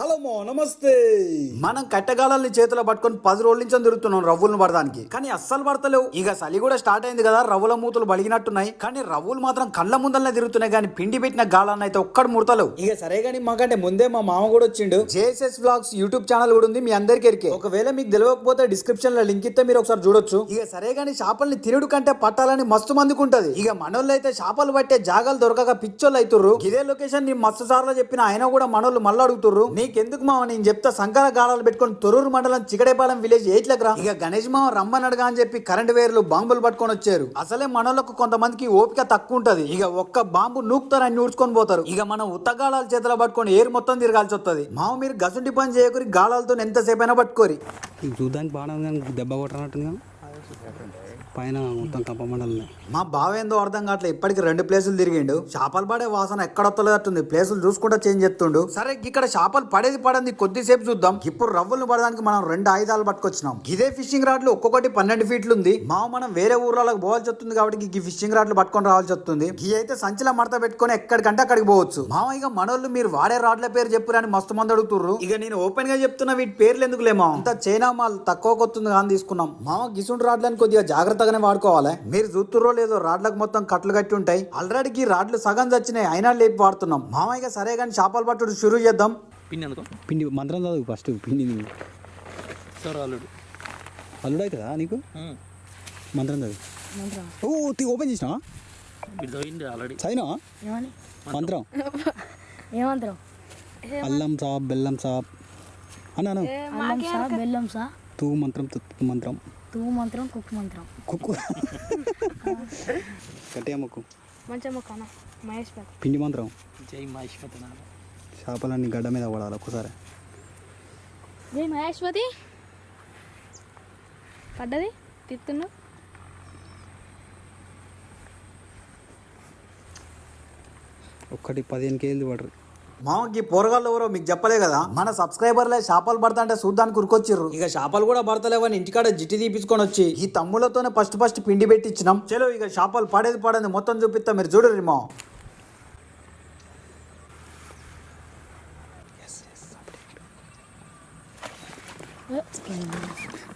Hello మో నమస్తే. మనం కట్టెగాలని చేతిలో పట్టుకొని పది రోజుల నుంచి తిరుగుతున్నాం రవ్వులను పడడానికి. కానీ అస్సలు పడతలేవు. ఇక చలి కూడా స్టార్ట్ అయింది కదా రవ్వుల మూతలు బలిగినట్టున్నాయి. కానీ రవ్వులు మాత్రం కళ్ళ ముందలనే తిరుగుతున్నాయి కానీ పిండి పెట్టిన గాలాన్ని అయితే ఒక్కడు ముడతలేవు. ఇక సరే కానీ మాకంటే ముందే మా మామ కూడా వచ్చిండు. జేఎస్ఎస్ వ్లాగ్స్ యూట్యూబ్ ఛానల్ కూడా ఉంది మీ అందరికి ఎరికే. ఒకవేళ మీకు తెలియకపోతే డిస్క్రిప్షన్లో లింక్ ఇస్తే మీరు ఒకసారి చూడొచ్చు. ఇక సరే కానీ చేపల్ని తినుడు కంటే పట్టాలని మస్తు మందికి ఉంటది. ఇక మనోళ్ళు అయితే చేపలు పట్టే జాగాలు దొరకక పిచ్చోళ్ళు అవుతుర్రు ఇదే లొకేషన్ నీ మస్తు సార్లు చెప్పిన ఆయన కూడా మనోళ్ళు మళ్ళీ అడుగుతుర్రు. నీకెందుకు మావ? నేను చెప్తా సంకర గాడాలు పెట్టుకొని తొరూరు మండలం చిగడేపాలెం విలేజ్ ఎయిట్లకు రా. ఇక గణేష్ మావ రమ్మనడుగా అని చెప్పి కరెంట్ వేర్లు బాంబులు పట్టుకొని వచ్చారు. అసలే మనోళ్ళకు కొంతమందికి ఓపిక తక్కువ ఉంటది. ఇక ఒక్క బాంబు నూకుతారని ఊడ్చుకొని పోతారు. ఇక మనం ఉత్తగాలాల చేతిలో పట్టుకొని ఏరు మొత్తం తిరగాల్సి వస్తుంది. మావ మీరు గసుంటి పని చేయకూరి గాళాలతో ఎంతసేపు అయినా పట్టుకోరి చూడడానికి బాగానే ఉంది కానీ దెబ్బ కొట్టనట్టుంది పైన మొత్తం కంప మా బావ ఏందో అర్థం కావట్లేదు. ఇప్పటికి రెండు ప్లేసులు తిరిగిండు. చేపలు పడే వాసన ఎక్కడ ప్లేసులు చూసుకుంటా చేంజ్ చేస్తుండు. సరే ఇక్కడ చేపలు పడేది పడింది కొద్దిసేపు చూద్దాం. ఇప్పుడు రవ్వులను పడడానికి మనం రెండు ఆయుధాలు పట్టుకొచ్చినాం. ఇదే ఫిషింగ్ రాడ్లు ఒక్కొక్కటి పన్నెండు ఫీట్లు ఉంది మా మనం వేరే ఊర్లకు పోవాల్సి వస్తుంది కాబట్టి ఈ ఫిషింగ్ రాడ్లు పట్టుకొని రావాల్సి వస్తుంది. ఈ అయితే సంచిలో మడత పెట్టుకొని ఎక్కడికంటే అక్కడికి పోవచ్చు. మామ ఇక మనోళ్ళు మీరు వాడే రాడ్ల పేరు చెప్పురని మస్తు మంది అడుగుతుర్రు. ఇక నేను ఓపెన్గా చెప్తున్నా వీటి పేర్లు ఎందుకులేమో అంత చైనా మాల్ తక్కువ కొత్తుంది కానీ తీసుకున్నాం. మామ గిసుండు రాడ్లని కొద్దిగా జాగ్రత్తగానే వాడుకోవాలి. మీరు చూస్తుర్రో లేదో రాడ్లకు మొత్తం కట్లు కట్టి ఉంటాయి. ఆల్రెడీ రాడ్లు సగం చచ్చినాయి అయినా లేపి వాడుతున్నాం. మామయ్య సరే కానీ చేపలు పట్టుడు షురూ చేద్దాం. పిన్ ఎందుకో పిండి మంత్రం చదువు ఫస్ట్ పిండి సార్ అల్లుడు. అల్లుడు అవుతుందా నీకు మంత్రం చదువు. ఓ తీ ఓపెన్ చేసినా మంత్రం. ఏమంటారు అల్లం సాబ్ బెల్లం సాబ్. అన్నాను అల్లం సా బెల్లం సా తూ మంత్రం తు మంత్రం. తూ మంత్రం కుక్ మంత్రం. కుక్కు? గట్టిగా మొక్కు. మంచిగా మొక్కన? మహేష్ పిండి మంత్రం? జై మహేశ్వత చేపలన్నీ గడ్డ మీద పడాలి ఒక్కసారి. జై మహేశ్వతి పడ్డది? తిత్తున్నా? ఒక్కటి పదిహేను కేజీలు పడరు మామకి పోరగాళ్ళు ఎవరో మీకు చెప్పలే కదా? మన సబ్స్క్రైబర్లే చేపలు పడతా అంటే చూద్దానికి ఉరికొచ్చిర్రు. ఇక చేపలు కూడా పడతలేవని ఇంటికాడ జిట్టి తీపించుకొని వచ్చి. ఈ తమ్ములతోనే ఫస్ట్ ఫస్ట్ పిండి పెట్టి ఇచ్చినాం చలో ఇక చేపలు పడేది పడేది మొత్తం చూపిస్తా మీరు చూడరు మా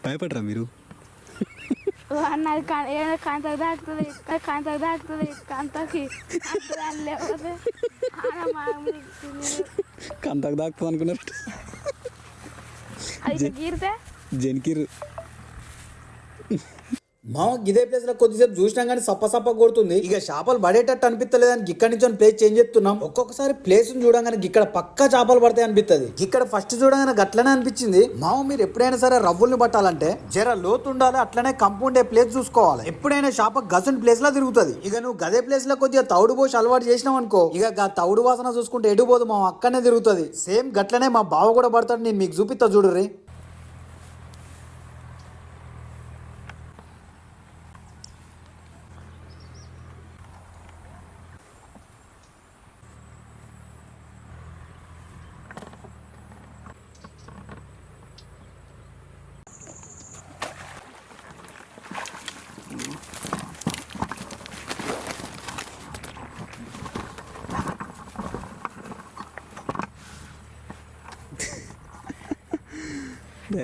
భయపడరా మీరు? అన్నది ఏమైనా కాంత దాటుతుంది కాంత దాటుతుంది కాంతకి లేకపోతే ఆడ మామూలు కంతకు దాక్కుతుంది అనుకున్నారు అది గీరితే జెన్కిర్ మా ఇదే ప్లేస్లో కొద్దిసేపు చూసినాం కానీ సప్ప సప్ప కొడుతుంది. ఇక చేపలు పడేటట్టు అనిపిస్తలేదని ఇక్కడి నుంచి ప్లేస్ చేంజ్ చేస్తున్నాం. ఒక్కొక్కసారి ప్లేస్ చూడగానే ఇక్కడ పక్క చేపలు పడతాయి అనిపిస్తుంది. ఇక్కడ ఫస్ట్ చూడగానే గట్లనే అనిపించింది. మామ మీరు ఎప్పుడైనా సరే రవ్వుల్ని పట్టాలంటే జర లోతు ఉండాలి అట్లనే కంపు ఉండే ప్లేస్ చూసుకోవాలి. ఎప్పుడైనా చేప గసంటి ప్లేస్లో తిరుగుతుంది. ఇక నువ్వు గదే ప్లేస్లో కొద్దిగా తౌడు పోసి అలవాటు చేసినావు అనుకో ఇక గా తౌడు వాసన చూసుకుంటే ఎడిపోదు మా అక్కనే తిరుగుతుంది. సేమ్ గట్లనే మా బావ కూడా పడతాడు నేను మీకు చూపిస్తా చూడుర్రి.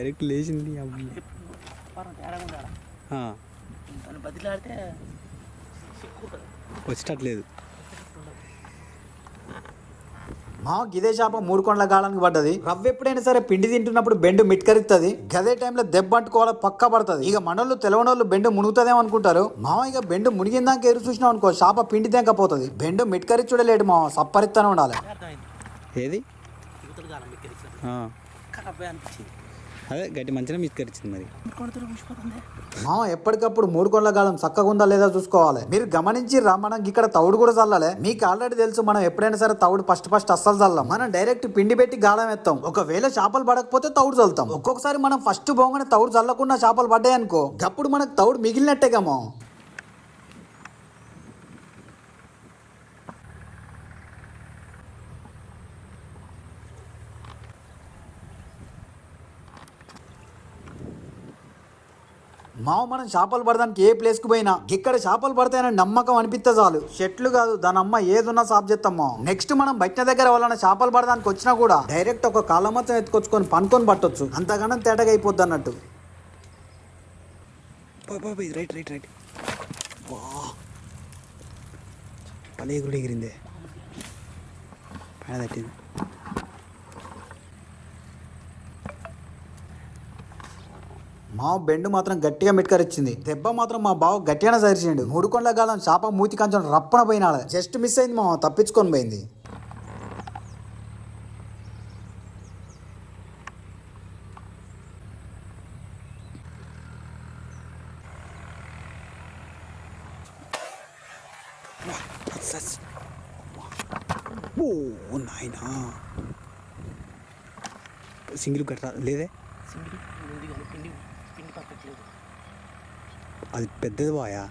డైరెక్ట్ లేచింది అమ్మ. ఆ, దాన్ని బదిలాడితే వచ్చేటట్లేదు. మా గిదే చేప మూడు కొండల గాలానికి పడ్డది. రవ్వ ఎప్పుడైనా సరే పిండి తింటున్నప్పుడు బెండు మిట్కరిస్తుంది గదే టైంలో దెబ్బ అంటుకోవాలి పక్క పడుతుంది. ఇక మనోళ్ళు తెలవనోళ్ళు బెండు మునుగుతుందేమో అనుకుంటారు మామ ఇక బెండు మునిగిందాక ఎరు చూసినాం అనుకో చేప పిండి తెంకపోతుంది. బెండు మిట్కరి చూడలేడు మామ సప్పరిత్తనే ఉండాలి. ఏది? అదే గట్టి మంచిగా మిస్కరిచింది మరి. మామ ఎప్పటికప్పుడు మూడు కొండల గాలం చక్కగా ఉందా లేదా చూసుకోవాలి. మీరు గమనించి రా మనం ఇక్కడ తౌడు కూడా చల్లాలి. మీకు ఆల్రెడీ తెలుసు మనం ఎప్పుడైనా సరే తౌడు ఫస్ట్ ఫస్ట్ అస్సలు చల్లాం. మనం డైరెక్ట్ పిండి పెట్టి గాలం ఎత్తాం. ఒకవేళ చేపలు పడకపోతే తౌడు చల్లుతాం. ఒక్కొక్కసారి మనం ఫస్ట్ పోగానే తౌడు చల్లకుండా చేపలు పడ్డాయి అనుకో అప్పుడు మనకు తౌడు మిగిలినట్టేగమో. మావ మనం చేపలు పడడానికి ఏ ప్లేస్కు పోయినా ఇక్కడ చేపలు పడతాయని నమ్మకం అనిపిస్తే చాలు. చెట్లు కాదు దాని అమ్మ ఏదున్నా సాప్ చేస్తాం నెక్స్ట్ మనం బయట దగ్గర వాళ్ళని చేపలు పడడానికి వచ్చినా కూడా డైరెక్ట్ ఒక కాళ్ళ మొత్తం ఎత్తుకొచ్చుకొని పనుకొని పట్టొచ్చు. అంతగానం తేటగా అయిపోద్ది అన్నట్టు. Right right right. పలే ఎగిరిందే. పైన తట్టింది. మా బెండు మాత్రం గట్టిగా మెట్కరిచ్చింది. దెబ్బ మాత్రం మా బావ గట్టిగానే సరిచిండు మూడు కొండల గాలం చేప మూతి కంచం రప్పన పోయినాడు. జస్ట్ మిస్ అయింది మా తప్పించుకొని పోయింది. ఓ నాయనా. సింగిల్ కట్టరా లేదే? సింగిల్ అది పెద్దది బాయా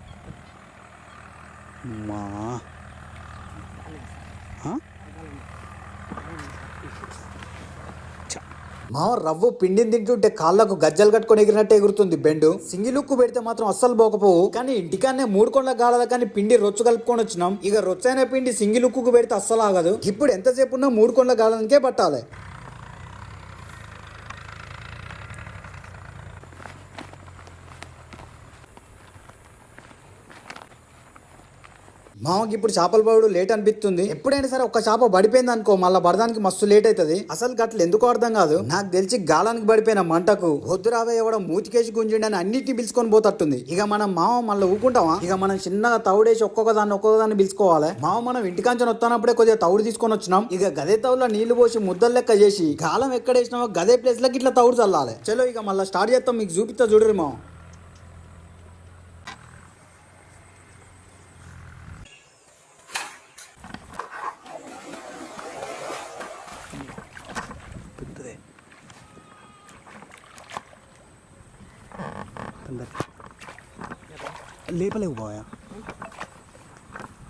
మా. మా రవ్వు పిండిని తింటుంటే కాళ్ళకు గజ్జలు కట్టుకొని ఎగిరినట్టే ఎగురుతుంది బెండు. సింగిలుక్కు పెడితే మాత్రం అస్సలు పోకపోవు కానీ ఇంటికానే మూడు కొండ గాలద కానీ పిండి రొచ్చు కలుపుకొని వచ్చినాం. ఇక రొచ్చైన పిండి సింగిలుక్కు పెడితే అస్సలు ఆగదు. ఇప్పుడు ఎంతసేపు ఉన్నా మూడు కొండ గాలనికే పట్టాలి. మామకి ఇప్పుడు చేపలు పడు లేట్ అనిపిస్తుంది. ఎప్పుడైనా సరే ఒక చేప పడిపోయింది అనుకో మళ్ళీ పడడానికి మస్తు లేట్ అవుతుంది అసలు గట్ల ఎందుకు అర్థం కాదు. నాకు తెలిసి గాలానికి పడిపోయిన మంటకు వద్దురావే ఎవడం మూతికేసి గుంజిండని అన్నిటిని పిలుచుకొని పోతట్టుంది. ఇక మనం మామ మళ్ళీ ఊకుంటామా? ఇక మనం చిన్నగా తవుడేసి ఒక్కొక్క దాన్ని ఒక్కొక్క దాన్ని పిలుచుకోవాలి. మామ మనం ఇంటికాంచని వస్తున్నప్పుడే కొద్దిగా తౌడు తీసుకొని వచ్చినాం. ఇక గదే తౌడులో నీళ్ళు పోసి ముద్దలు లెక్క చేసి గాలం ఎక్కడేసినామో గదే ప్లేస్ లకి ఇట్లా తౌడు చల్లాలి. చలో ఇక మళ్ళీ స్టార్ట్ చేస్తాం మీకు చూపిస్తా చూడరు మామ పెద్దదే తొందర లేపలేవు బాయా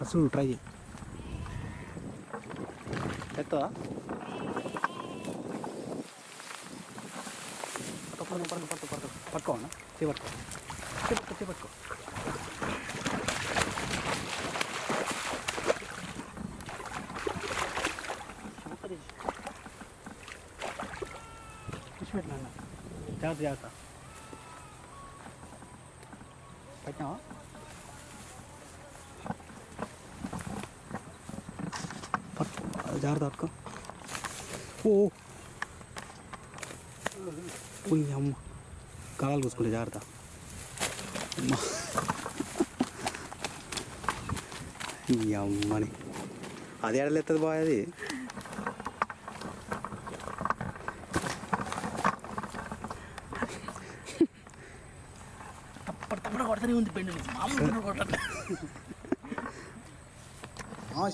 అసలు ట్రై చేయి ఎత్తా పట్టుకో పట్టుకో పట్టుకో పట్టుకో పట్టుకో అన్న చేపట్టుకో చేపట్టుకో చేపట్టుకో కూర్చోబెట్టినా అన్న జాగ్రత్త జాగ్రత్త పెట్టినావా పట్టుకో జాగ్రత్త పట్టుకో ఓ పోయి అమ్మ కాలాలు కూసుకుంటే జాగ్రత్త అమ్మ ఈ అమ్మని అది ఎడలేస్తుంది బాయ్ అది ఉంది పిండి. మామూలు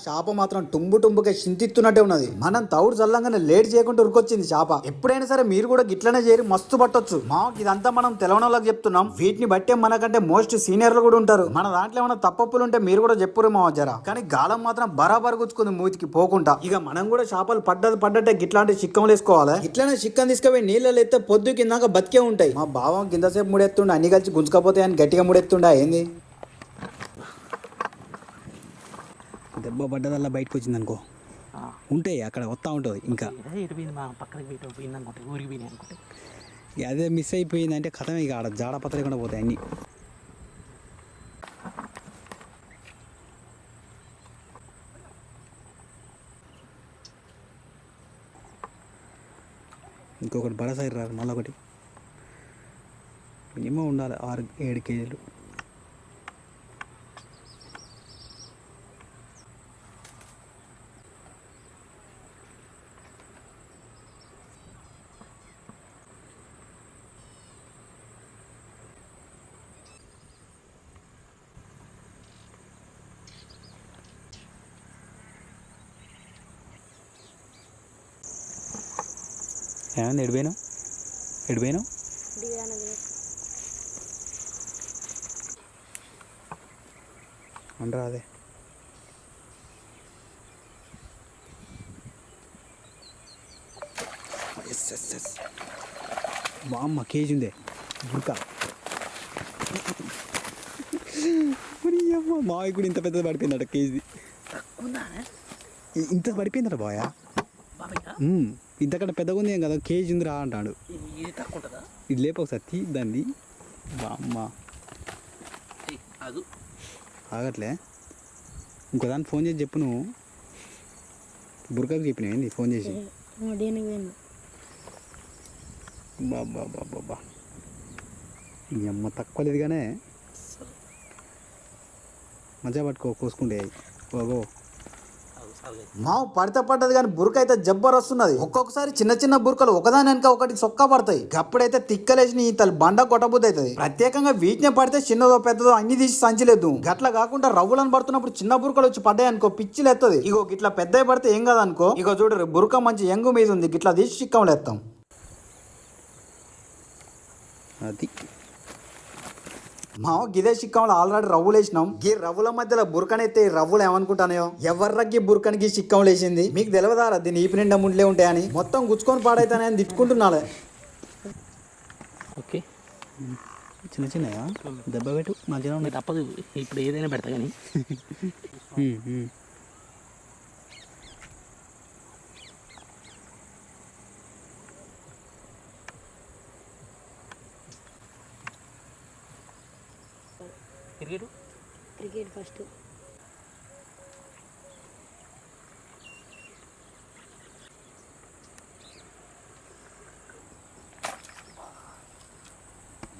చేప మాత్రం టుంబు టుంబుగా చింతిస్తున్నట్టే ఉన్నది. మనం తౌడు చల్లంగానే లేట్ చేయకుండా ఉరికొచ్చింది చేప. ఎప్పుడైనా సరే మీరు కూడా గిట్లనే చేరి మస్తు పట్టొచ్చు. మా ఇదంతా మనం తెలవనోళ్ళకి చెప్తున్నాం. వీటిని బట్టే మనకంటే మోస్ట్ సీనియర్లు కూడా ఉంటారు. మన దాంట్లో ఏమైనా తప్పప్పులు ఉంటే మీరు కూడా చెప్పురు మా జర. కానీ గాలం మాత్రం బరాబర్ గుచ్చుకుంది మూతికి పోకుండా. ఇక మనం కూడా చేపలు పడ్డది పడ్డట్టే గిట్లాంటి చిక్కములు వేసుకోవాలి? ఇట్లనే చిక్కం తీసుకుపోయి నీళ్ళలో ఎత్తే పొద్దు కిందాక బతికే ఉంటాయి. మా భావం కిందసేపు ముడెత్తుండే అన్ని కలిసి గుంజుకపోతే అని గట్టిగా ముడెత్తుండే ఏంది? దెబ్బ పడ్డదల్లా బయటకు వచ్చింది అనుకో ఉంటాయి అక్కడ వస్తూ ఉంటుంది ఇంకా. ఏదో ఎటు పోయింది మా పక్కనకి పోయి పోయింది అనుకుంటే ఊరికి పోయింది అనుకుంటే. ఇక అదే మిస్ అయిపోయిందంటే కథం ఇక ఆడ జాడపత్ర లేకుండా పోతాయి అన్నీ. ఇంకొకటి బరసైరు రాదు మళ్ళీ ఒకటి మినిమం ఉండాలి ఆరు ఏడు కేజీలు. ఏమైంది ఎడిపోయినావు? ఎడిపోయినావు? అంటారా అదే ఎస్ ఎస్ ఎస్. బామ్మ కేజీ ఉందే. బుడక మరి అమ్మ మావి కూడా ఇంత పెద్దది పడిపోయిందట కేజీ ఇంత పడిపోయిందట బాయా ఇంతకంటే పెద్దగా ఉంది ఏం కదా. కేజీ ఉందిరా అంటాడు. ఇది తక్కువ ఉంటుందా ఇది లేపు ఒకసారి తీ దాన్ని. అమ్మ. ఏయ్, అదు ఆగట్లే. ఇంకో దాన్ని ఫోన్ చేసి చెప్పు నువ్వు. బుర్కాకు చెప్పినావు ఏంది? ఫోన్ చేసి. బాబా బాబా బా ఈ అమ్మ తక్కువ లేదు కానీ మంచిగా పట్టుకో కోసుకుంటే. ఓగో అదు మా పడితే పడ్డది కానీ బురక అయితే జబ్బర్ వస్తున్నది. ఒక్కొక్కసారి చిన్న చిన్న బురకలు ఒకదాని వెనక ఒకటి సొక్క పడతాయి. అప్పుడైతే తిక్కలేసిన ఈ తల బండ కొట్టబుద్ధి అవుతుంది ప్రత్యేకంగా వీటిని పడితే చిన్నదో పెద్దదో అన్ని తీసి సంచిలేదు గట్ల కాకుండా రవ్వులను పడుతున్నప్పుడు చిన్న బురకలు వచ్చి పడ్డాయి అనుకో పిచ్చిలు ఎత్తది ఇగో గిట్లా పెద్దవి పడితే ఏం కాదనుకో ఇగో చూడరు బురక మంచి ఎంగు మీద ఉంది. గిట్లా తీసి చిక్కంలో ఎత్తాం అది. మా గిదే చిక్కంలో ఆల్రెడీ రవ్వులు వేసినాం. గీ రవ్వుల మధ్యలో బురకనైతే ఈ రవ్వులు ఏమనుకుంటానో ఎవర్రగ్గి బురకనికి చిక్కంలు వేసింది మీకు తెలియదారా దీని ఈపు నిండా ముండ్లే ఉంటాయని? మొత్తం గుచ్చుకొని పాడైతానని తిట్టుకుంటున్నాలే. ఓకే. చిన్న చిన్నయా? దెబ్బ పెట్టు ఇంకా ఉన్నాయి తప్పదు ఇప్పుడు ఏదైనా పెడతా కానీ. ఫస్ట్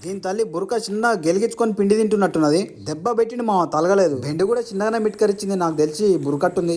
దీని తల్లి బురక చిన్న గెలిగించుకొని పిండి తింటున్నట్టున్నది. దెబ్బ పెట్టింది మా తలగలేదు. బెండు కూడా చిన్నగానే మిట్కరిచ్చింది నాకు తెలిసి బురకట్టుంది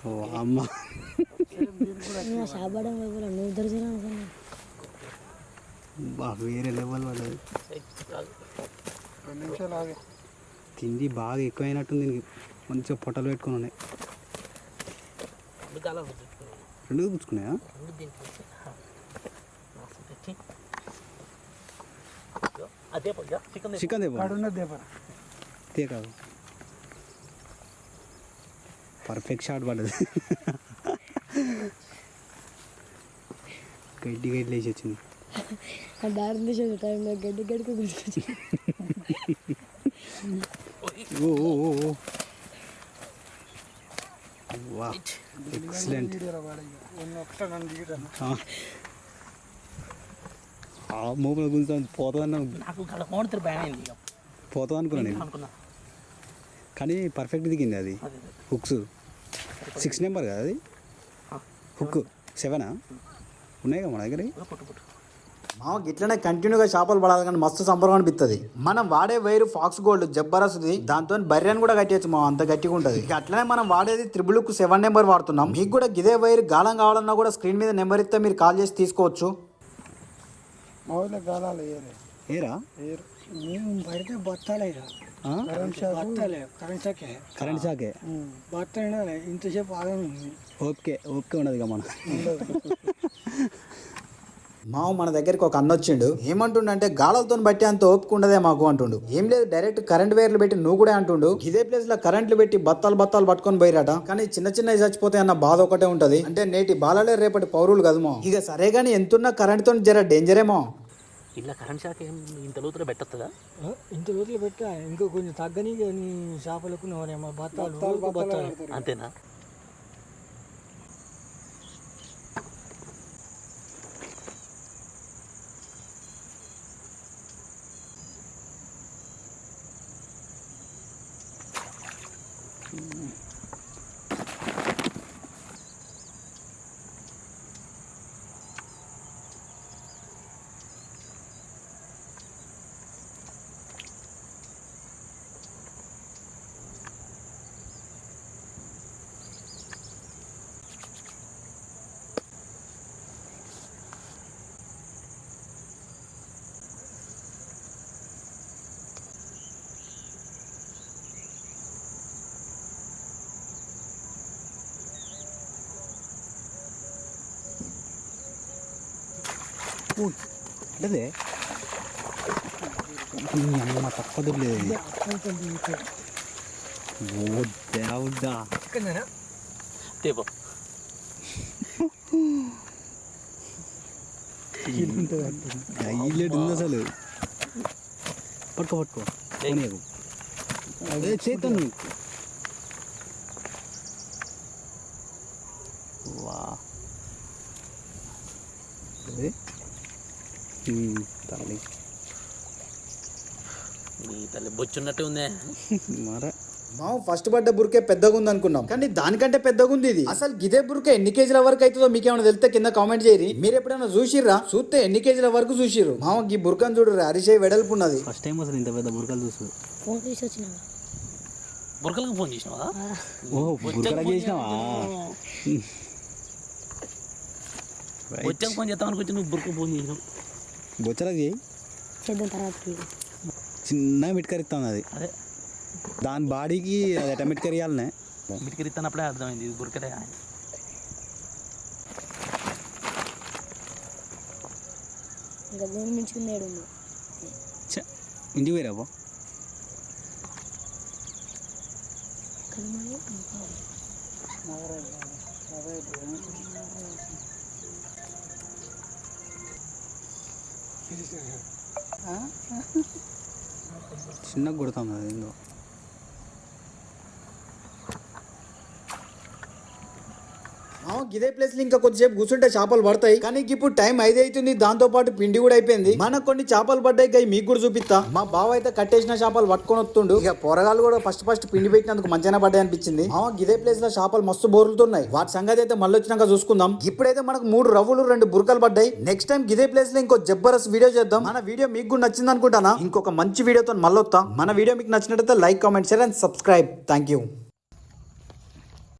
ఓ అమ్మ. సాబడం నువ్వు దొరికినా బా వేరే లెవెల్ పడ్డది తిండి బాగా ఎక్కువైనట్టుంది దీనికి మంచిగా పొట్టలు పెట్టుకొని ఉన్నాయి. రెండు పుచ్చుకున్నాయా? Chicken chicken Depa. తే కాదు. పర్ఫెక్ట్ షాట్ పడ్డది. గడ్డి గడ్డి లేచి వచ్చింది. దారి తీసేది టైంలో గడ్డి గడ్డికి గుర్తుకొచ్చి ఓ వా ఎక్సలెంట్ ఆ. మూపల గుంజుతా పోతుందన్న పోతుంది అనుకున్నాను నేను. అనుకున్నా. కానీ పర్ఫెక్ట్ దిగింది అదే. హుక్స్ సిక్స్ నెంబర్ కదా అది? హుక్. సెవెనా? ఉన్నాయి కదా మన దగ్గర? మా గిట్లనే కంటిన్యూగా చేపలు పడాలి కానీ మస్తు సంబరం అనిపిస్తుంది మనం వాడే వైరు ఫాక్స్ గోల్డ్ జబ్బరస్ది దాంతో బర్రెని కూడా కట్టేయచ్చు మా అంత గట్టిగా ఉంటుంది. ఇక అట్లనే మనం వాడేది త్రిబుల్కు సెవెన్ నెంబర్ వాడుతున్నాం. మీకు కూడా గిదే వైర్ గాలం కావాలన్నా కూడా స్క్రీన్ మీద నెంబర్ ఇస్తే మీరు కాల్ చేసి తీసుకోవచ్చు. మా ఊళ్ళో గాలాలు వేయరు. ఏరా వేయరు. మేము పడితే? Current shock. కరెంట్ ఇంతసేపు ఉంది. ఓకే ఓకే ఉండదు ఇక మన మావ మన దగ్గరికి ఒక అన్న వచ్చిండు. ఏమంటుండంటే గాలతో బట్టి అంత ఓపిక ఉండదే మాకు అంటుండు. ఏం లేదు డైరెక్ట్ కరెంట్ వైర్లు పెట్టి నువ్వు కూడా అంటుండు. ఇదే ప్లేస్లో కరెంట్లు పెట్టి బత్తాలు బత్తాలు పట్టుకొని పోయిరట. కానీ చిన్న చిన్న చచ్చిపోతే అన్న బాధ ఒకటే ఉంటది. అంటే నేటి బాలలే రేపటి పౌరులు కదమో ఇక సరే గానీ ఎంతున్నా కరెంట్తో జర డేంజరేమో ఇలా కరెంట్ షాక్ ఇంత లోతులో పెట్టద్దా ఇంత లోతులో పెట్టా. ఇంకా కొంచెం తగ్గని కానీ చేపలకు అంతేనా? Mm-hmm. అమ్మ తక్కువ దొరలేదు ఓ దేవుడా ఎక్కడైనా తేపో హైలైట్ ఉంది అసలు పట్టుకో పట్టుకో పోనీయకు. అదే తరలి నీ తల్లి బొచ్చున్నట్టు ఉందే. మరే. మా ఫస్ట్ పడ్డ బురికే పెద్దగా ఉంది అనుకున్నాం. కానీ దానికంటే పెద్దగా ఉంది ఇది. అసలు గిదే బురికే ఎన్ని కేజీల వరకు అవుతుందో మీకు ఏమైనా తెలిస్తే కింద కామెంట్ చేయరి మీరు ఎప్పుడైనా చూసిర్రా? చూస్తే ఎన్ని కేజీల వరకు చూసిర్రు? మామ ఈ బుర్కని చూడు అరిసే వెడల్పు ఉన్నది. ఫస్ట్ టైం అసలు ఇంత పెద్ద బురకలు చూసు ఫోన్ వచ్చినా బురకలకు ఫోన్ చేసినావా? వచ్చాక ఫోన్ చేద్దాం అనుకొచ్చి నువ్వు బురక ఫోన్ చేసినావు. బొచ్చలకు చేయి చేద్దాం తర్వాతకి చిన్నగా మిట్కరిస్తాను అది అదే దాని బాడీకి అది ఎట మిట్కరియాలనే మిటికి ఇస్తున్నప్పుడే అర్థమైంది ఇది బురకలే అని ఇంకా దేని మించుకుంది ఏడు ఉంది ఛ, ఇంటికి పోయిరాబో కదా చిన్నగా కొడుతుంది అది ఏందో. ఇదే గిదే ప్లేస్లో ఇంకా కొద్దిసేపు కూర్చుంటే చేపలు పడతాయి. కానీ ఇప్పుడు టైం ఐదు అవుతుంది దాంతో పాటు పిండి కూడా అయిపోయింది. మనకు కొన్ని చేపలు పడ్డాయి గై మీకు కూడా చూపిస్తా. మా బావ అయితే కట్టేసిన చేపలు పట్టుకొని వస్తుండు. ఇక పొరగాలు కూడా ఫస్ట్ ఫస్ట్ పిండి పెట్టినందుకు మంచిగా పడ్డాయి అనిపించింది. మామ గిదే ప్లేస్లో చేపలు మస్తు బోర్లుతున్నాయి. వాటి సంగతి అయితే మళ్ళీ వచ్చినాక చూసుకుందాం. ఇప్పుడైతే మనకు మూడు రవ్వులు రెండు బురకలు పడ్డాయి. నెక్స్ట్ టైం గిదే ప్లేస్లో ఇంకో జబ్బరస్ వీడియో చేద్దాం. మన వీడియో మీకు కూడా నచ్చింది అనుకుంటానా ఇంకొక మంచి వీడియోతో మళ్ళీ మన వీడియో మీకు నచ్చినట్టు like comment share and subscribe thank you